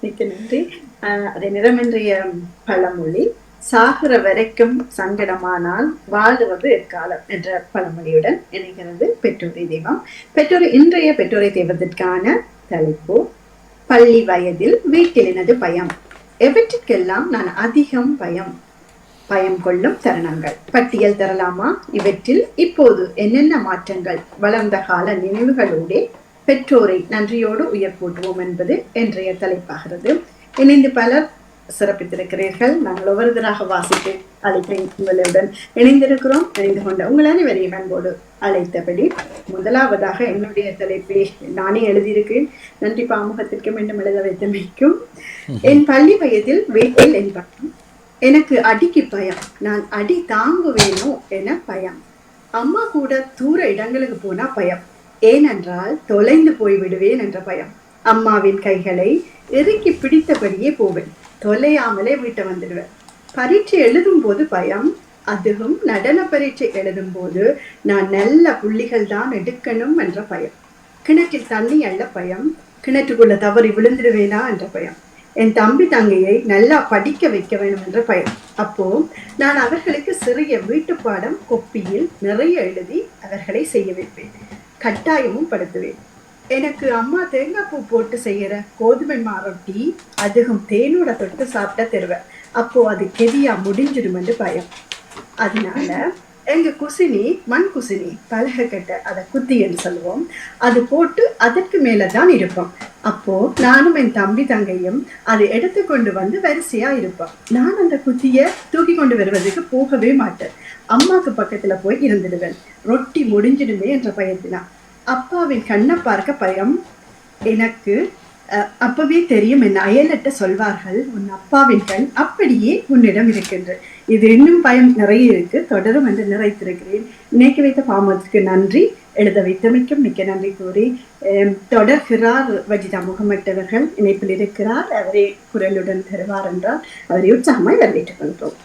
மிக்க நன்றி. அதை நிறமின்றிய பழமொழி சாகிற வரைக்கும் சங்கடமானால் வாழ்வது எக்காலம் என்ற பழமொழியுடன் இணைகிறது பெற்றோரை தெய்வம். பெற்றோர் இன்றைய பெற்றோரை தெய்வத்திற்கான தலைப்பு பள்ளி வயதில் வீட்டில் எனது பயம். எவற்றிற்கெல்லாம் நான் அதிகம் பயம் பயம் கொள்ளும் தருணங்கள்? பட்டியல் தரலாமா? இவற்றில் இப்போது என்னென்ன மாற்றங்கள்? வளர்ந்த கால நினைவுகளோடு பெற்றோரை நன்றியோடு உயர் போற்றுவோம் என்பது இன்றைய தலைப்பாகிறது. இணைந்து பலர் சிறப்பித்திருக்கிறீர்கள். நாங்கள் ஒவ்வொருத்தராக வாசித்து அழைப்பேன் உங்களுடன் இணைந்திருக்கிறோம். இணைந்து கொண்ட உங்கள் அனைவரையும் அன்போடு அழைத்தபடி முதலாவதாக என்னுடைய தலைப்பை நானே எழுதியிருக்கிறேன். நன்றி பாமுகத்திற்கு மீண்டும் எழுத வைத்தமைக்கும் என் பள்ளி வயதில் வீட்டில் என் பக்கம் எனக்கு அடிக்கு பயம். நான் அடி தாங்குவேனோ என பயம். அம்மா கூட தூர இடங்களுக்கு போனா பயம். ஏனென்றால் தொலைந்து போய் விடுவேன் என்ற பயம். அம்மாவின் கைகளை இறுக்கி பிடித்தபடியே போவேன். தொலையாமலே வீட்டை வந்துடுவேன். பரீட்சை எழுதும் போது பயம் அதுவும் நடன பரீட்சை எழுதும் போது நான் நல்ல புள்ளிகள் தான் எடுக்கணும் என்ற பயம். கிணற்றில் தண்ணி அள்ள பயம் கிணற்றுக்குள்ள தவறி விழுந்துடுவேனா என்ற பயம். என் தம்பி தங்கையை நல்லா படிக்க வைக்க வேண்டும் என்ற பயம். அப்போ நான் அவர்களுக்கு சிறிய வீட்டுப்பாடம் கொப்பியில் நிறைய எழுதி அவர்களை செய்ய வைப்பேன். கட்டாயமும் படுத்துவேன். எனக்கு அம்மா தேங்காய் பூ போட்டு செய்யற கோதுமை மாரொட்டி அதுவும் தேனோட தொட்டு சாப்பிட்டா தருவேன் அப்போ அது கெதியா முடிஞ்சிடும் என்று பயம். அதனால எங்க குசினி மண் குசினி பலகக்கட்டை அதை குத்தி என்று சொல்லுவோம். அது போட்டு அதற்கு மேலதான் இருப்போம். அப்போ நானும் என் தம்பி தங்கையும் அதை எடுத்து கொண்டு வந்து வரிசையா இருப்போம். நான் அந்த குத்திய தூக்கி கொண்டு வருவதற்கு போகவே மாட்டேன். அம்மாக்கு பக்கத்துல போய் இருந்துடுவேன். ரொட்டி முடிஞ்சிடுமே என்ற பயத்தினா அப்பாவின் கண்ணை பார்க்க பயம். எனக்கு அஹ், அப்பவே தெரியும் என் அயலட்ட சொல்வார்கள். உன் அப்பாவின் கண் அப்படியே உன்னிடம் இருக்கின்ற இது இன்னும் பயம் நிறைய இருக்கு. தொடரும் என்று நிறைத்திருக்கிறேன் நினைக்க வைத்த பாமத்துக்கு நன்றி. எழுத வைத்தமைக்கும் மிக்க நன்றி கூறி தொடர்கிறார் வஜிதா முகமட் அவர்கள் இணைப்பில் இருக்கிறார். அவரே குரலுடன் தருவார் என்றால் அவரை உற்சாகமாய் வரவேற்றுக் கொள்கிறோம்.